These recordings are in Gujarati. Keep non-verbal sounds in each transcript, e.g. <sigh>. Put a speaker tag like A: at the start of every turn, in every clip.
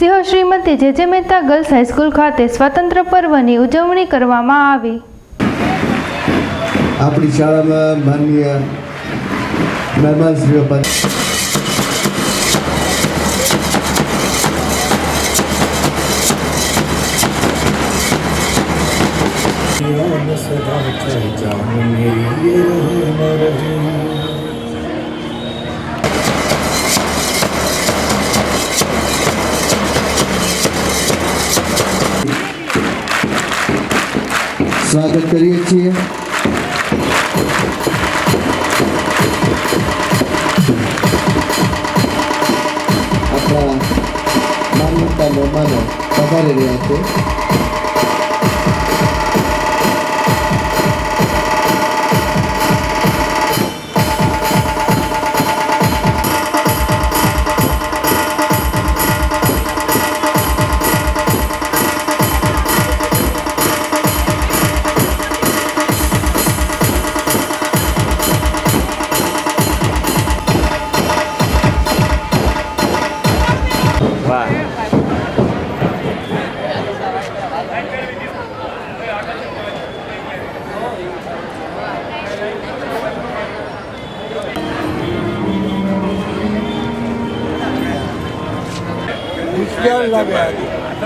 A: સિંહો શ્રીમતી જે જે મહેતા ગર્લ્સ હાઈસ્કૂલ ખાતે સ્વાતંત્ર્ય પર્વની ઉજવણી કરવામાં આવી.
B: આપણી શાળામાં માનનીય મહેમાનશ્રીઓ પર સ્વાગત કરીએ છીએ. આપણા માન્યતા મહેમાનો પધારી રહ્યા છે.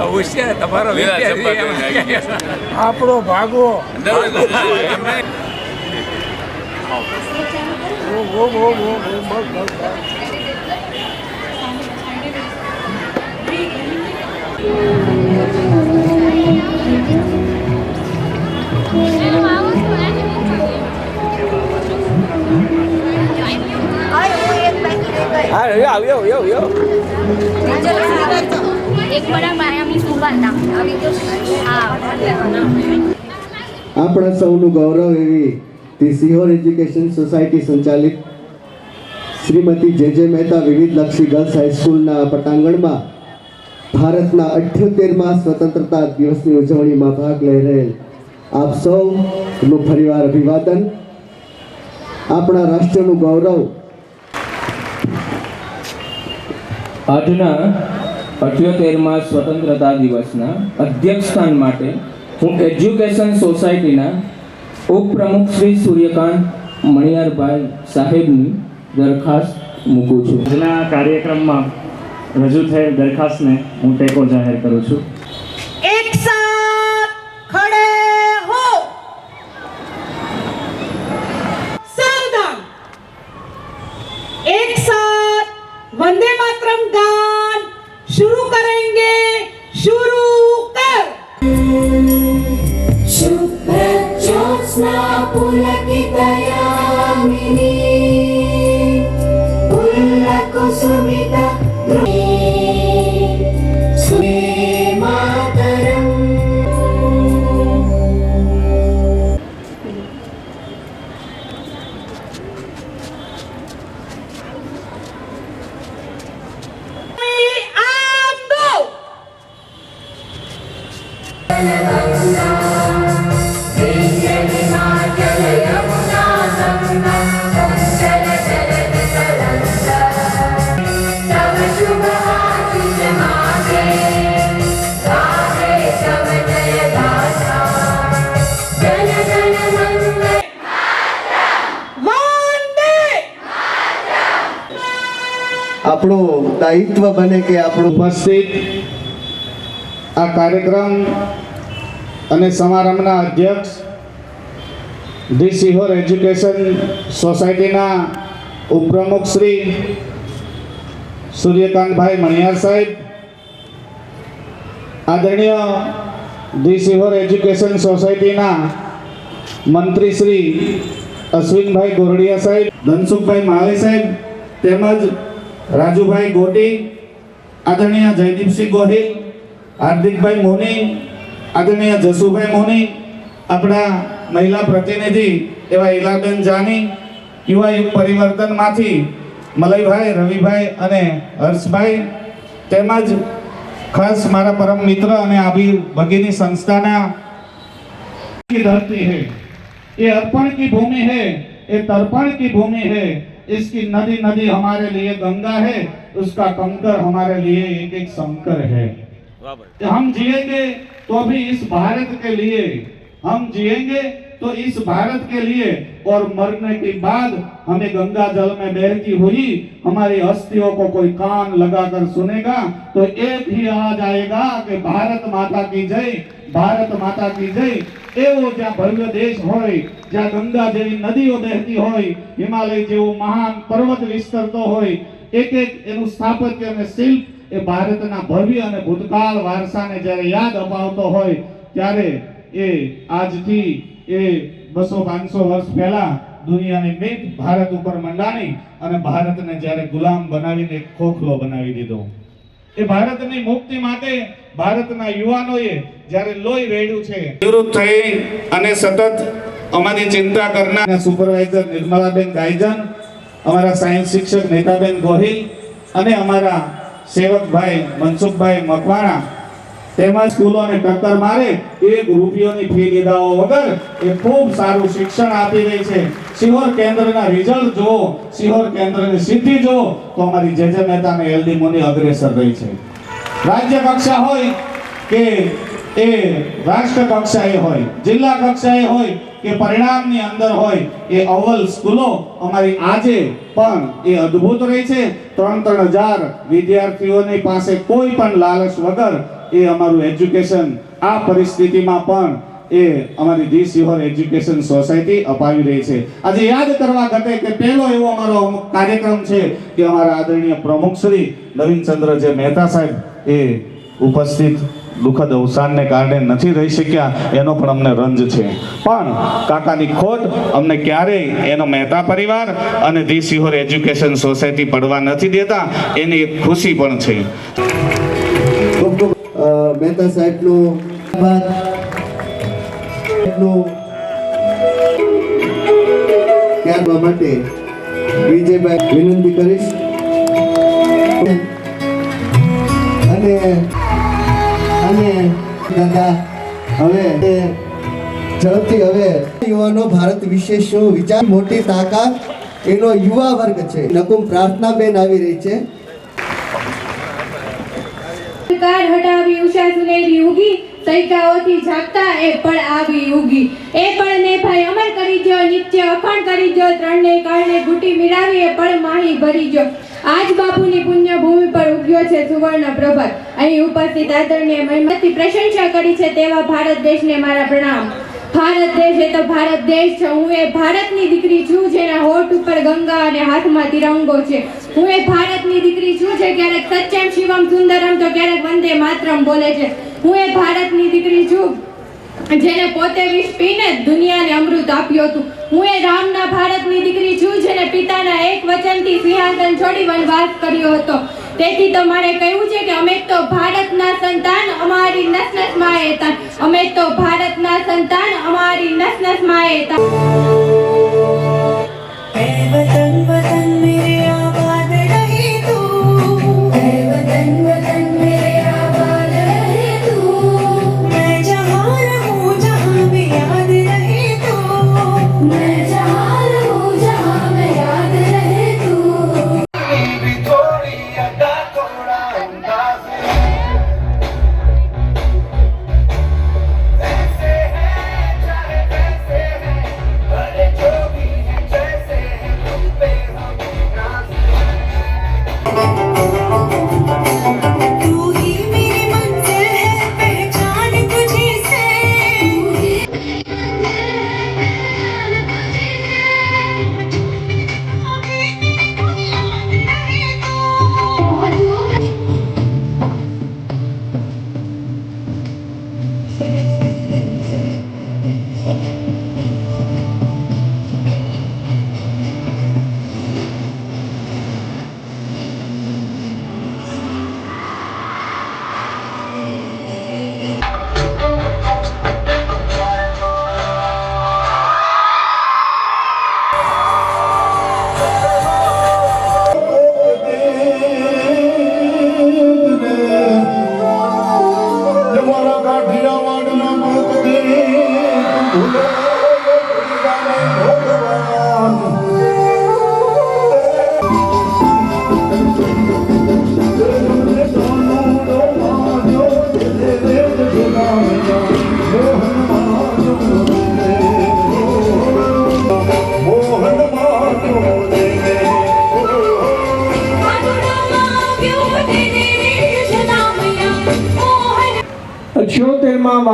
C: હોશિયાર તમારો
D: આપણો ભાગો. આવ્યો આવ્યો ઓ,
B: આપણા સૌનું ગૌરવ એવી ધી સિહોર એજ્યુકેશન સોસાયટી સંચાલિત શ્રીમતી જે જે મહેતા વિવિધ લક્ષી ગર્લ્સ હાઈસ્કૂલના પટાંગણમાં ભારતના અઠ્યોતેરમાં સ્વતંત્રતા દિવસની ઉજવણીમાં ભાગ લઈ રહેલ આપ સૌનું ફરીવાર અભિવાદન. આપણા રાષ્ટ્રનું ગૌરવ.
E: આજના અઠ્યોતેરમાં સ્વતંત્રતા દિવસના અધ્યક્ષ સ્થાન માટે હું એજ્યુકેશન સોસાયટીના ઉપપ્રમુખ શ્રી સૂર્યકાંત મણિયારભાઈ સાહેબની દરખાસ્ત મૂકું છું.
F: આજના કાર્યક્રમમાં રજૂ થયેલ દરખાસ્તને હું ટેકો જાહેર કરું છું.
G: స్నాపులకి
B: આપણું દાયિત્વ બને કે આપણું
D: ઉપસ્થિત આ કાર્યક્રમ અને સમારંભના અધ્યક્ષ ધી સિહોર એજ્યુકેશન સોસાયટીના ઉપપ્રમુખ શ્રી સૂર્યકાંતભાઈ મણિયાર સાહેબ, આદરણીય ધી સિહોર એજ્યુકેશન સોસાયટીના મંત્રી શ્રી અશ્વિનભાઈ ગોરડિયા સાહેબ, ધનસુખભાઈ માળી સાહેબ તેમજ રાજુભાઈ ગોટી, આદરણીય જયદીપસિંહ ગોહિલ, હાર્દિકભાઈ મોની, આદરણીય જસુભાઈ મોની, આપણા મહિલા પ્રતિનિધિ એવા ઇલાબેન જાની યુવા યુગ પરિવર્તનમાંથી મલયભાઈ, રવિભાઈ અને હર્ષભાઈ, તેમજ ખાસ મારા પરમ મિત્ર અને આભીર ભગીની સંસ્થાના ધરતી હે, એ અર્પણ કી ભૂમિ હે, એ તર્પણ કી ભૂમિ હે इसकी नदी नदी हमारे लिए गंगा है उसका कंकर हमारे लिए एक एक शंकर है। तो हम जिएँगे तो भी इस भारत के लिए हम जिएँगे तो इस भारत के लिए और मरने के बाद हमें गंगा जल में बहती हुई हमारी अस्थियों को कोई कान लगाकर सुनेगा तो एक ही आ जाएगा कि भारत माता की जय भारत माता की जय। એવો જ્યાં ભવ્ય દેશ હોય, જ્યાં ગંગા જેવી નદીઓ બહેતી હોય, હિમાલય જેવો મહાન પર્વત વિસ્તરતો હોય, એક એક એનું સ્થાપત્ય અને શિલ્પ એ ભારતના ભવ્ય અને ભૂતકાળ વારસાને જ્યારે યાદ અપાવતો હોય, ત્યારે એ આજથી એ બસો પાંચસો વર્ષ પહેલા દુનિયાની મીત ભારત ઉપર મંડાણી અને ભારતને જ્યારે ગુલામ બનાવીને ખોખલો બનાવી દીધો. એ ભારતની મુક્તિ માટે ભારતના યુવાનોએ જ્યારે લોહી રેડ્યું છે. નિવૃત્ત થઈ અને સતત અમારી ચિંતા કરનાર સુપરવાઇઝર નિર્મલાબેન ગાયજન અમારા સાયન્સ શિક્ષક નેતાબેન ગોહિલ અને અમારા સેવકભાઈ મનસુખભાઈ મકવાણા તેમજ સ્કૂલોને ટક્કર મારે એક રૂપિયોની ફી લીધા વગર એ ખૂબ સારું શિક્ષણ આપી રહી છે. સિહોર કેન્દ્રના રિઝલ્ટ જો સિહોર કેન્દ્રની સિદ્ધિ જો તો અમારી જે જે મહેતા એલડી મોની અગ્રેસર રહી છે. રાજ્ય કક્ષા હોય કે એ રાષ્ટ્ર કક્ષાએ હોય, જિલ્લા કક્ષાએ હોય કે પરિણામની અંદર હોય, એ અવ્વલ સ્કૂલો અમારી આજે પણ એ અદ્ભુત રહી છે. ત્રણ ત્રણ હજાર વિદ્યાર્થીઓની પાસે કોઈ પણ લાલચ વગર એ અમારું એજ્યુકેશન આ પરિસ્થિતિમાં પણ એ અમારી ધી સિહોર એજ્યુકેશન સોસાયટી અપાવી રહી છે. આજે યાદ કરવા ઘટે કે પહેલો એવો અમારો કાર્યક્રમ છે કે અમારા આદરણીય પ્રમુખ શ્રી નવીનચંદ્ર જે મહેતા સાહેબ એ ઉપસ્થિત દુઃખદ અવસાનને કારણે નથી રહી શક્યા, એનો પણ અમને રંજ છે. પણ કાકાની ખોટ અમને ક્યારેય એનો મહેતા પરિવાર અને ધી સિહોર એજ્યુકેશન સોસાયટી પડવા નથી દેતા, એની એક ખુશી પણ છે.
B: મહેતા સાહેબનો ત્યારબાદ માટે વિજયભાઈ વિનંતી કરીશ. અને અને દાદા, હવે ઝડપથી હવે યુવાનો ભારત વિશે શું વિચાર? મોટી તાકાત એનો યુવા વર્ગ છે. નકુમ પ્રાર્થના બેન આવી રહી છે.
H: કાર હટાવી ઉષા સુનેરી ઉગી સૈકાઓથી જાગતા એ પણ આવી ઉગી એ પણ ને ભાઈ અમર કરી જો નિત્ય અખંડ કરી જો ત્રણને કારણે ગુટી મિરાવી એ પણ માહી ભરી જો આજ બાપુની પુણ્ય ભૂમિ પર ઉગ્યો છે સુવર્ણ પ્રભાત. અહીં ઉપસ્થિત આદરણીય મહિમાથી પ્રશંસા કરી છે તેવા ભારત દેશને મારા પ્રણામ. ભારત દેશ એ તો ભારત દેશ છે. હું એ ભારતની દીકરી છું જેના હોઠ ઉપર ગંગા અને હાથમાં તિરંગો છે. હું એ ભારતની દીકરી છું જે ક્યારેક સચ્ચમ શિવમ સુંદરમ તો ક્યારેક વંદે માતરમ બોલે છે. હું એ ભારતની દીકરી છું જેને પોતે વિષ પીને દુનિયાને અમૃત આપ્યું હતું. હું એ રામના ભારતની દીકરી છું જેને પિતાના એક વચનથી સિંહાસન છોડી વનવાસ કર્યો હતો. તેથી તો મારે કહ્યું છે કે અમે તો ભારતના સંતાન અમારી નસ નસમાં અમે તો ભારતના સંતાન અમારી નસ નસમાં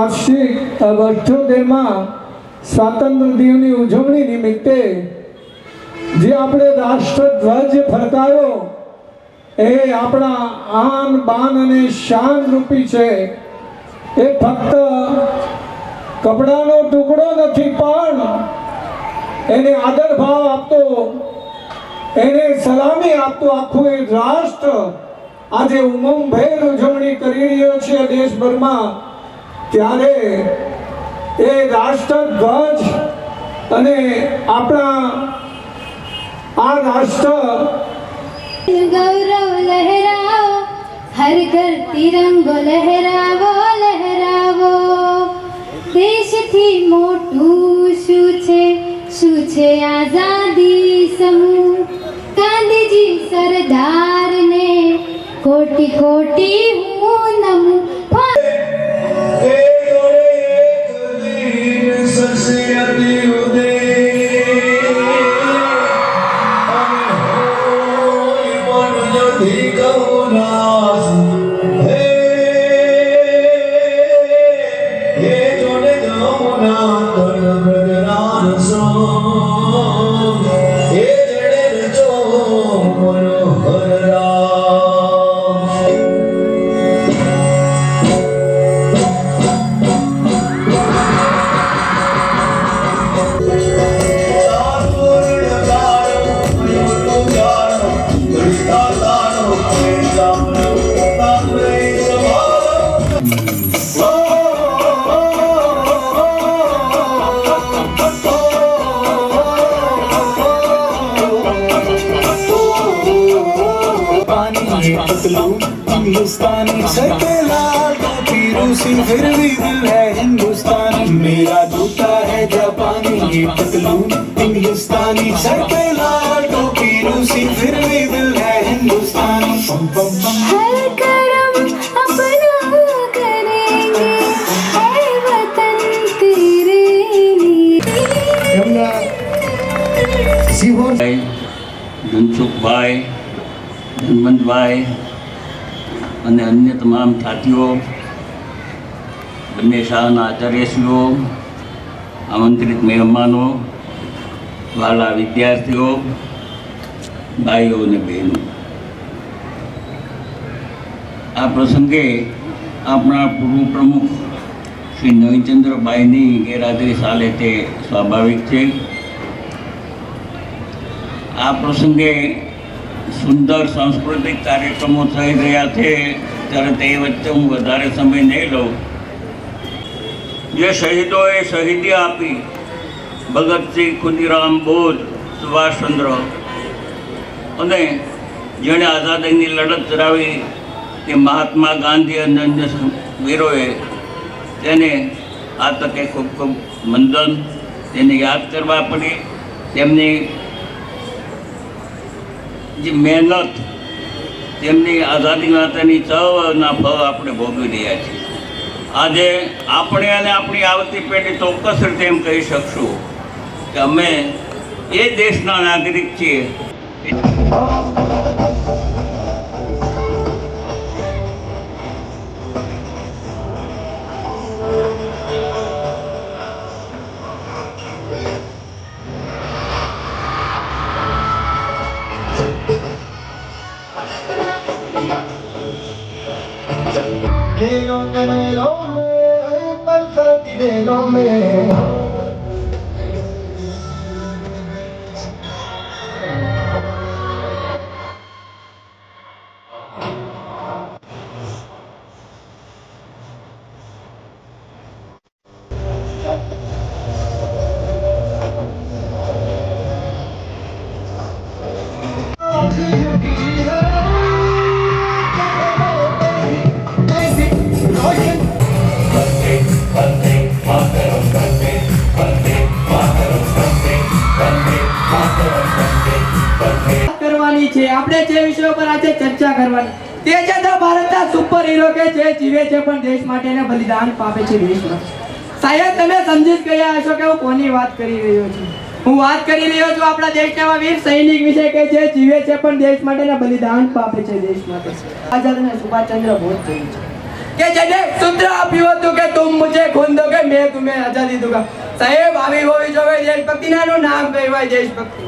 I: વાર્ષિક અઠ્યોતેરમાં સ્વાતંત્ર્ય દિનની ઉજવણી નિમિત્તે જે આપણે રાષ્ટ્રધ્વજ ફરકાયો, એ આપણા આન, બાન અને શાન રૂપી છે. એ ફક્ત કપડાનો ટુકડો નથી, પણ એને આદર ભાવ આપતો, એને સલામી આપતો આખું એ રાષ્ટ્ર આજે ઉમંગભેર ઉજવણી કરી રહ્યો છે દેશભરમાં. ત્યારે એ રાષ્ટ્રધ્વજ અને આપણા આ રાષ્ટ્ર
J: લહેરાવો, હર ઘર તિરંગો લહેરાવો લહેરાવો. દેશથી મોટું શું છે? શું છે આઝાદી સમૂહ? ગાંધીજી સરદારને કોટી કોટી
I: हिंदुस्तानी रूसी फिर भी दिल है हिंदुस्तानी मेरा जूता है जापानी ये पतलून हिंदुस्तानी सर पे लाल टोपी रूसी फिर भी दिल है हिंदुस्तानी पम पम पम
J: हर करम अपना करेंगे ऐ वतन तेरे लिए
B: એમના સિહોર
C: ધનસુખભાઈ હનુમંતભાઈ અને અન્ય તમામ સાથીઓ બંને શાળાના આચાર્યશ્રીઓ, આમંત્રિત મહેમાનો, વાલા વિદ્યાર્થીઓ, ભાઈઓ અને બહેનો. આ પ્રસંગે આપણા પૂર્વ પ્રમુખ શ્રી નવીનચંદ્રભાઈની ગેરહાજરી ચાલે તે સ્વાભાવિક છે. આ પ્રસંગે સુંદર સાંસ્કૃતિક કાર્યક્રમો થઈ રહ્યા છે, ત્યારે તે વચ્ચે હું વધારે સમય નહીં લઉં. જે શહીદોએ શહીદી આપી, ભગતસિંહ ખુદીરામ બોઝ, સુભાષચંદ્ર અને જેણે આઝાદીની લડત ચલાવી તે મહાત્મા ગાંધી અને અન્ય વીરોએ તેને આ તકે ખૂબ ખૂબ વંદન તેને યાદ કરવા પડી. તેમની જે મહેનત, તેમની આઝાદી માટેની સૌના ફળ આપણે ભોગવી રહ્યા છીએ. આજે આપણે અને આપણી આવતી પેઢી ચોક્કસ રીતે એમ કહી શકશું કે અમે એ દેશના નાગરિક છીએ.
K: કરવાની બલિદાન પામે છે દેશમાં સાહેબ, તમે સમજી જ ગયા હશો કે હું કોની વાત કરી રહ્યો છું? હું વાત કરી રહ્યો છું આપણા દેશના વીર સૈનિક વિશે કે જે જીવે છે પણ દેશ માટેના બલિદાન પાપે છે દેશ માટે. આઝાદ અને સુભાષચંદ્ર બોઝ થયું છે. કે જેને સૂત્ર આપ્યું હતું કે તું મુજે ખૂન દોગે મેં તુમે આઝાદી દુગા. સાહેબ, આવી હોવી જોવે દેશભક્તિનાનું નામ કહેવાય દેશભક્તિ.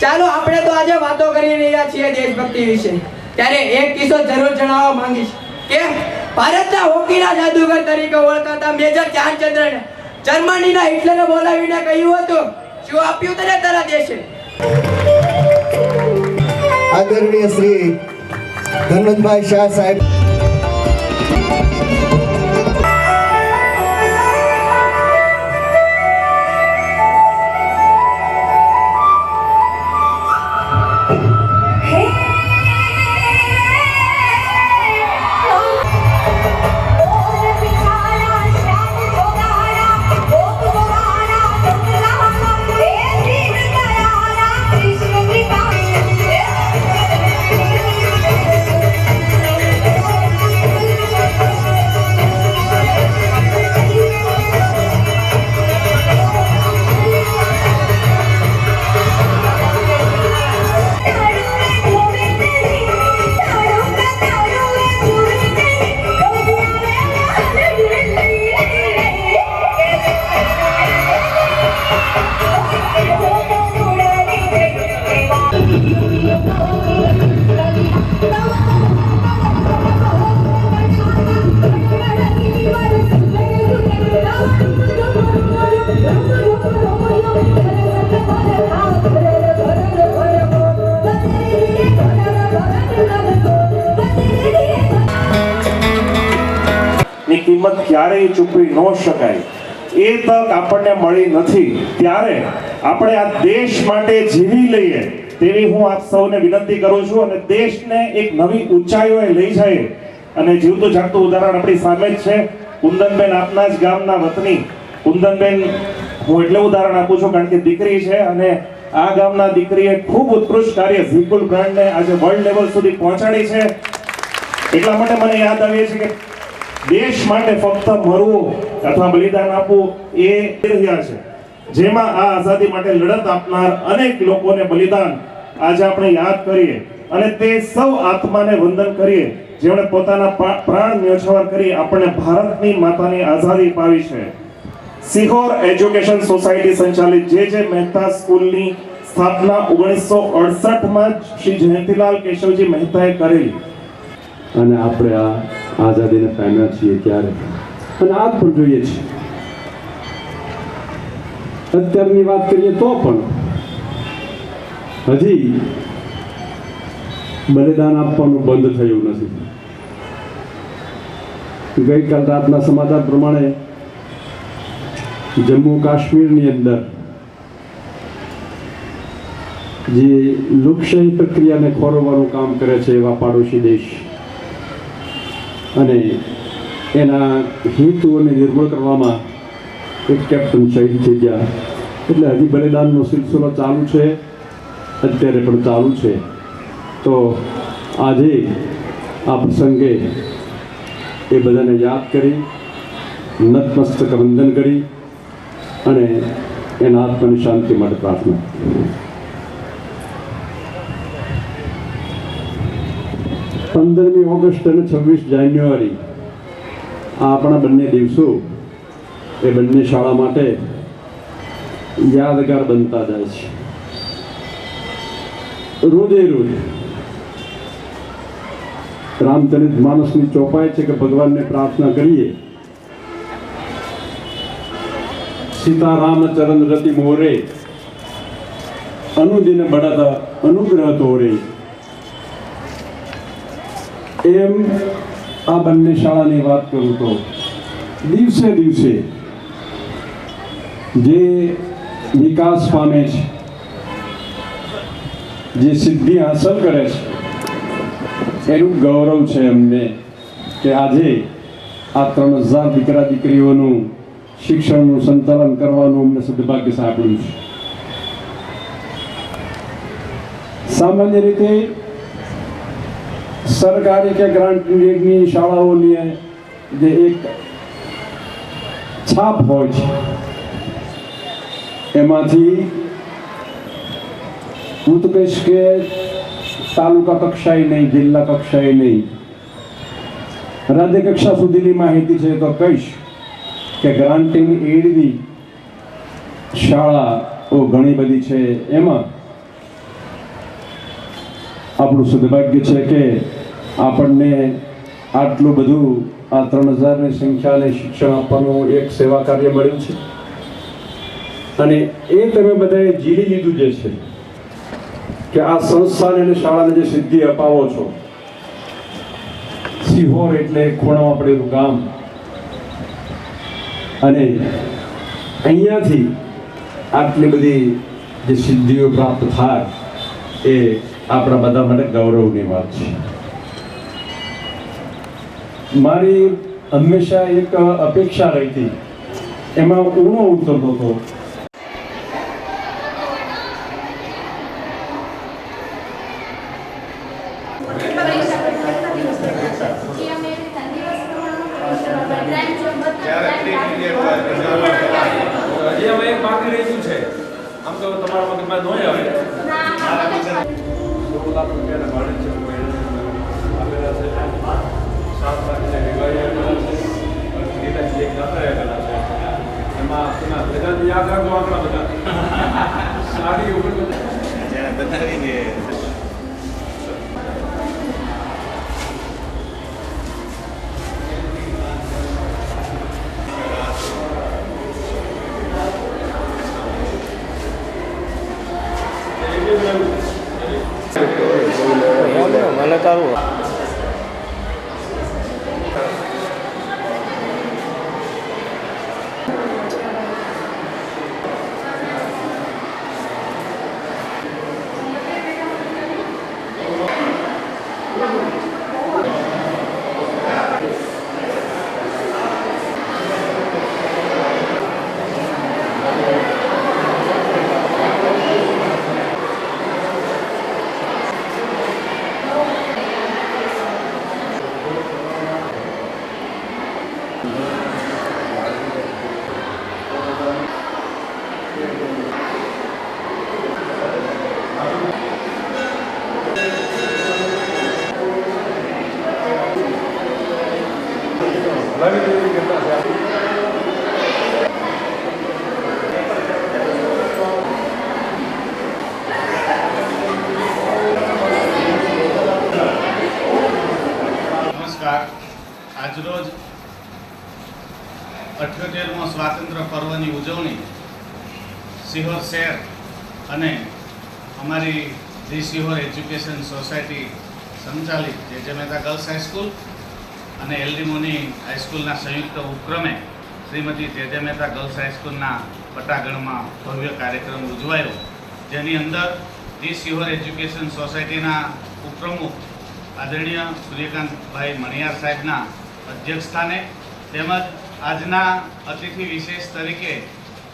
K: ચાલો, આપણે તો આજે વાતો કરી રહ્યા છીએ દેશભક્તિ વિશે. ત્યારે એક કિસ્સો જરૂર જણાવવા માંગીશ. કે ભારતના હોકીના જાદુગર તરીકે ઓળખાતા મેજર ધ્યાનચંદ્રને જર્મનીના હિટલરે બોલાવીને કહ્યું હતું, શું આપ્યું તને તારા દેશે?
B: આદરણીય શ્રી ધનવંતભાઈ શાહ સાહેબ.
L: ક્યારેય ચૂકવી ન શકાય. એ તક આપણને મળી નથી. ત્યારે આપણે આ દેશ માટે જીવી લઈએ તેવી હું આપ સૌને વિનંતી કરું છું અને દેશને એક નવી ઊંચાઈઓએ લઈ જાય. અને જીવતું જાગતું ઉદાહરણ આપણી સામે જ છે. કુંદનબેન આપના જ ગામના વતની. કુંદનબેન, હું એટલે ઉદાહરણ આપું છું કારણ કે દીકરી છે અને આ ગામના દીકરીએ ખૂબ ઉત્કૃષ્ટ કાર્ય ઝીકુલ બ્રાન્ડને આજે વર્લ્ડ લેવલ સુધી પહોંચાડી છે. એટલા માટે મને યાદ આવે છે કે દેશ માટે ફક્ત મરવું અથવા બલિદાન આપવું એ રહ્યા છે. જેમાં આ આઝાદી માટે લડત આપનાર અનેક લોકોને બલિદાન આજે આપણે યાદ કરીએ અને તે સૌ આત્માને વંદન કરીએ, જેમણે પોતાના પ્રાણ ન્યોછાવર કરી આપણને ભારતની માતાની આઝાદી પાવી છે. સિહોર એજ્યુકેશન સોસાયટી સંચાલિત જે જે મહેતા સ્કૂલની સ્થાપના ઓગણીસો અડસઠમાં શ્રી જયંતિલાલ કેશવજી મહેતાએ કરેલી.
M: અને આપણે આ આઝાદીને પામ્યા છીએ ત્યારે. અને આજ પણ જોઈએ છીએ અત્યારની વાત કરીએ તો પણ હજી બલિદાન આપવાનું બંધ થયું નથી. ગઈકાલ રાતના સમાચાર પ્રમાણે જમ્મુ કાશ્મીરની અંદર જે લોકશાહી પ્રક્રિયાને ખોરવવાનું કામ કરે છે એવા પાડોશી દેશ અને એના હેતુઓને નિર્મૂળ કરવામાં એક કેપ્ટન શહીદ થઈ ગયા. એટલે હજી બલિદાનનો સિલસિલો ચાલુ છે, અત્યારે પણ ચાલુ છે. તો આજે આ પ્રસંગે એ બધાને યાદ કરી, નતમસ્તક વંદન કરી અને એના આત્માની શાંતિ માટે પ્રાર્થના. પંદરમી ઓગસ્ટ અને છવ્વીસ જાન્યુઆરી આ આપણા બંને દિવસો એ બંને શાળા માટે યાદગાર બનતા જાય છે. રોજે રોજ રામચરિત માનસની ચોપાઈ છે કે ભગવાનને પ્રાર્થના કરીએ. સીતારામ ચરણ રતિ મોરે, અનુદિન બળદ અનુગ્રહ તોરે. એમ આ બંને શાળાની વાત કરું તો, દિવસે દિવસે જે વિકાસ પામે છે, જે સિદ્ધિ હાંસલ કરે છે, એનું ગૌરવ છે અમને કે આજે આ ત્રણ હજાર દીકરા દીકરીઓનું શિક્ષણનું સંચાલન કરવાનું અમને સદભાગ્ય સાંપડ્યું છે. સામાન્ય રીતે સરકારી કે ગ્રાન્ટની શાળાઓની જે એક છાપ હોય છે. એમાંથી હું તો કહીશ કે તાલુકા કક્ષાએ નહીં, જિલ્લા કક્ષાએ નહીં. રાજ્ય કક્ષા સુધીની માહિતી છે તો કહીશ કે ગ્રાન્ટિંગ એડની શાળાઓ ઘણી બધી છે. એમાં આપણું સદભાગ્ય છે કે આપણને આટલું બધું, આ ત્રણ હજારની સંખ્યાને શિક્ષણ આપવાનું એક સેવા કાર્ય મળ્યું છે. અને એ તમે બધાએ જીલી લીધું જે છે, કે આ સંસ્થાને અને શાળાને જે સિદ્ધિ અપાવો છો, સિહોર એટલે ખૂણામાં પડેલું ગામ. અને અહીંયાથી આટલી બધી જે સિદ્ધિઓ પ્રાપ્ત થાય, એ આપણા બધા માટે ગૌરવની વાત છે. મારી હંમેશા એક અપેક્ષા રહી હતી. એમાં ઊણો ઉતરતો હતો
N: હજી અમે એક બાકી રહ્યું છે આમ તો તમારા મગજમાં ન આવે
M: સો લાખ રૂપિયાના ભાડે છે આપેલા છે સાત લાખની દિવાળી આપેલા છે ગીતાજી એક દાતા આપેલા છે એમાં એમાં બધાને યાદ રાખજો આંકડા બધા. <laughs> સાડી ઉપર બધા
E: મને તારું
D: નમસ્કાર આજરોજ અઠ્યોતેરમો સ્વાતંત્ર્ય પર્વની ઉજવણી સિહોર શહેર અને અમારી ધી એજ્યુકેશન સોસાયટી સંચાલિત J J Mehta girls high school અને એલડી મુની હાઈસ્કૂલના સંયુક્ત ઉપક્રમે શ્રીમતી તેજે મહેતા ગર્લ્સ હાઈસ્કૂલના પટાગણમાં ભવ્ય કાર્યક્રમ ઉજવાયો. જેની અંદર ધી સિહોર એજ્યુકેશન સોસાયટીના ઉપપ્રમુખ આદરણીય સૂર્યકાંતભાઈ મણિયાર સાહેબના અધ્યક્ષસ્થાને તેમજ આજના અતિથિ વિશેષ તરીકે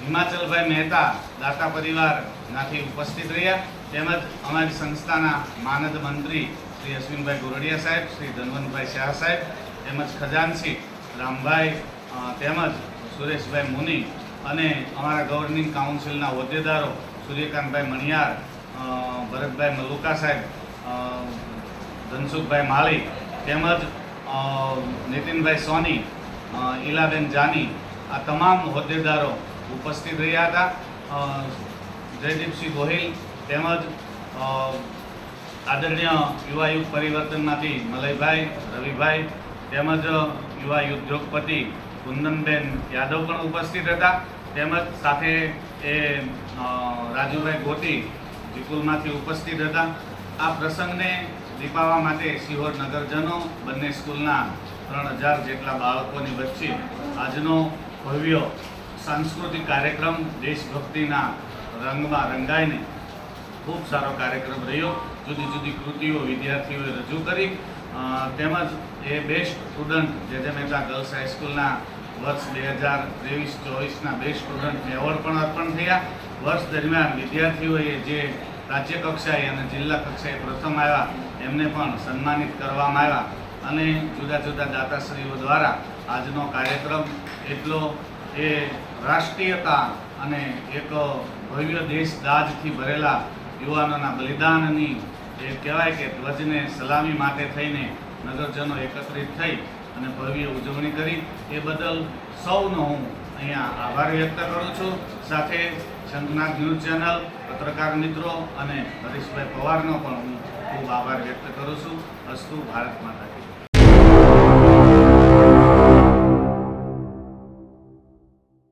D: હિમાચલભાઈ મહેતા દાતા પરિવારનાથી ઉપસ્થિત રહ્યા. તેમજ અમારી સંસ્થાના માનદ મંત્રી શ્રી અશ્વિનભાઈ ગોરડિયા સાહેબ, શ્રી ધનવંતભાઈ શાહ સાહેબ, તેમજ ખજાનસી રામભાઈ તેમજ સુરેશભાઈ મુની અને અમારા ગવર્નિંગ કાઉન્સિલના હોદ્દેદારો સૂર્યકાંતભાઈ મણિયાર ભરતભાઈ મલુકા સાહેબ ધનસુખભાઈ માળી, તેમજ નીતિનભાઈ સોની ઈલાબેન જાની આ તમામ હોદ્દેદારો ઉપસ્થિત રહ્યા હતા. જયદીપસિંહ ગોહિલ તેમજ આદરણીય યુવા યુગ પરિવર્તનમાંથી મલયભાઈ, રવિભાઈ તેમજ યુવા ઉદ્યોગપતિ કુંદનબેન યાદવ પણ ઉપસ્થિત હતા. તેમજ સાથે એ રાજુભાઈ ગોટી વિપુલમાંથી ઉપસ્થિત હતા. આ પ્રસંગને દીપાવવા માટે સિહોર નગરજનો, બંને સ્કૂલના ત્રણ હજાર જેટલા બાળકોની વચ્ચે આજનો ભવ્ય સાંસ્કૃતિક કાર્યક્રમ દેશભક્તિના રંગમાં રંગાઈને ખૂબ સારો કાર્યક્રમ રહ્યો. જુદી જુદી કૃતિઓ વિદ્યાર્થીઓએ રજૂ કરી. તેમજ એ બેસ્ટ સ્ટુડન્ટ જે તે મહેતા ગર્લ્સ હાઈસ્કૂલના વર્ષ બે હજાર ત્રેવીસ ચોવીસના બેસ્ટ સ્ટુડન્ટને એવોર્ડ પણ અર્પણ થયા. વર્ષ દરમિયાન વિદ્યાર્થીઓએ જે રાજ્ય કક્ષાએ અને જિલ્લા કક્ષાએ પ્રથમ આવ્યા, એમને પણ સન્માનિત કરવામાં આવ્યા. અને જુદા જુદા દાતાશ્રીઓ દ્વારા આજનો કાર્યક્રમ એટલો એ રાષ્ટ્રીયતા અને એક ભવ્ય દેશ દાજથી ભરેલા યુવાનોના બલિદાનની એ કહેવાય કે ધ્વજને સલામી માટે થઈને નગરજનો એકત્રિત થઈ અને ભવ્ય ઉજવણી કરી. એ બદલ સૌનો હું અહીંયા આભાર વ્યક્ત કરું છું. સાથે શંખનાથ ન્યૂઝ ચેનલ, પત્રકાર મિત્રો અને હરીશભાઈ પવારનો પણ હું ખૂબ આભાર વ્યક્ત કરું છું. અસ્તુ ભારત માતા